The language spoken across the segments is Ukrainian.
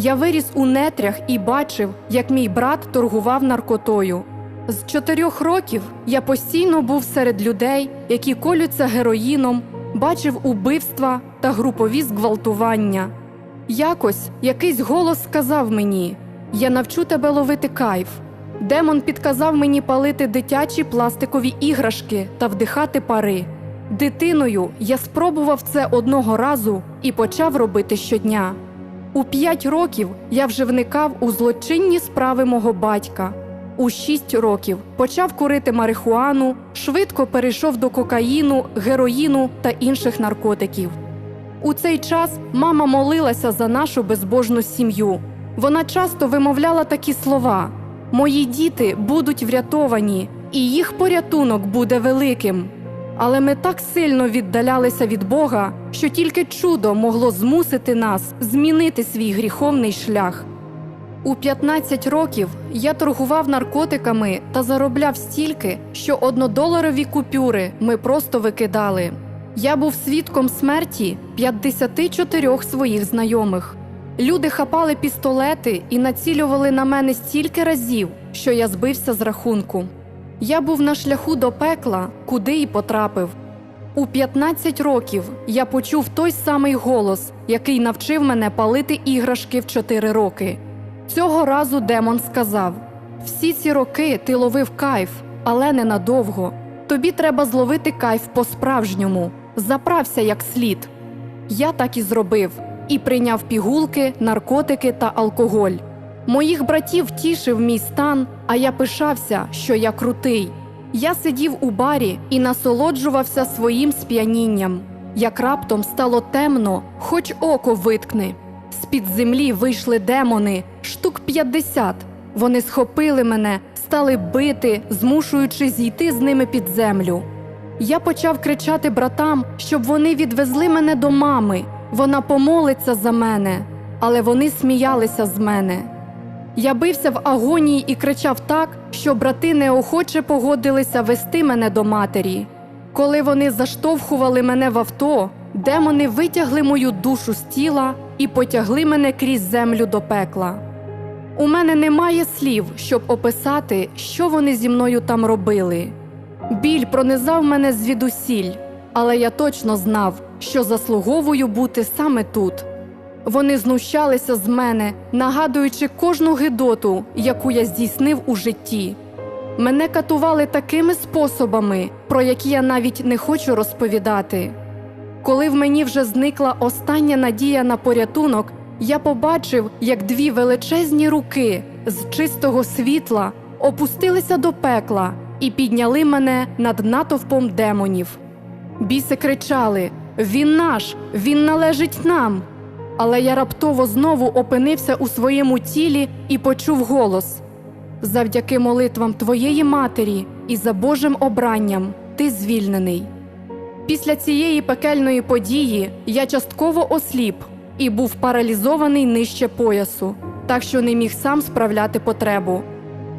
Я виріс у нетрях і бачив, як мій брат торгував наркотою. З чотирьох років я постійно був серед людей, які колються героїном, бачив убивства та групові зґвалтування. Якось якийсь голос сказав мені: Я навчу тебе ловити кайф. Демон підказав мені палити дитячі пластикові іграшки та вдихати пари. Дитиною я спробував це одного разу і почав робити щодня. У п'ять років я вже вникав у злочинні справи мого батька. У шість років почав курити марихуану, швидко перейшов до кокаїну, героїну та інших наркотиків. У цей час мама молилася за нашу безбожну сім'ю. Вона часто вимовляла такі слова: Мої діти будуть врятовані, і їх порятунок буде великим. Але ми так сильно віддалялися від Бога, що тільки чудо могло змусити нас змінити свій гріховний шлях. У 15 років я торгував наркотиками та заробляв стільки, що однодоларові купюри ми просто викидали. Я був свідком смерті 54 своїх знайомих. Люди хапали пістолети і націлювали на мене стільки разів, що я збився з рахунку. Я був на шляху до пекла, куди й потрапив. У 15 років я почув той самий голос, який навчив мене палити іграшки в 4 роки. Цього разу демон сказав: всі ці роки ти ловив кайф, але ненадовго. Тобі треба зловити кайф по-справжньому, заправся як слід. Я так і зробив і прийняв пігулки, наркотики та алкоголь. Моїх братів тішив мій стан, а я пишався, що я крутий. Я сидів у барі і насолоджувався своїм сп'янінням. Як раптом стало темно, хоч око виткни. З-під землі вийшли демони, штук 50. Вони схопили мене, стали бити, змушуючи зійти з ними під землю. Я почав кричати братам, щоб вони відвезли мене до мами. Вона помолиться за мене, але вони сміялися з мене. Я бився в агонії і кричав так, що брати неохоче погодилися вести мене до матері. Коли вони заштовхували мене в авто, демони витягли мою душу з тіла і потягли мене крізь землю до пекла. У мене немає слів, щоб описати, що вони зі мною там робили. Біль пронизав мене звідусіль, але я точно знав, що заслуговую бути саме тут. Вони знущалися з мене, нагадуючи кожну гидоту, яку я здійснив у житті. Мене катували такими способами, про які я навіть не хочу розповідати. Коли в мені вже зникла остання надія на порятунок, я побачив, як дві величезні руки з чистого світла опустилися до пекла і підняли мене над натовпом демонів. Біси кричали: Він наш, він належить нам. Але я раптово знову опинився у своєму тілі і почув голос: завдяки молитвам твоєї матері і за Божим обранням ти звільнений. Після цієї пекельної події я частково осліп і був паралізований нижче поясу, так що не міг сам справляти потребу.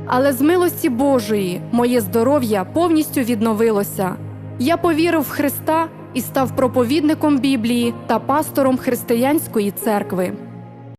Але з милості Божої моє здоров'я повністю відновилося. Я повірив в Христа і став проповідником Біблії та пастором християнської церкви.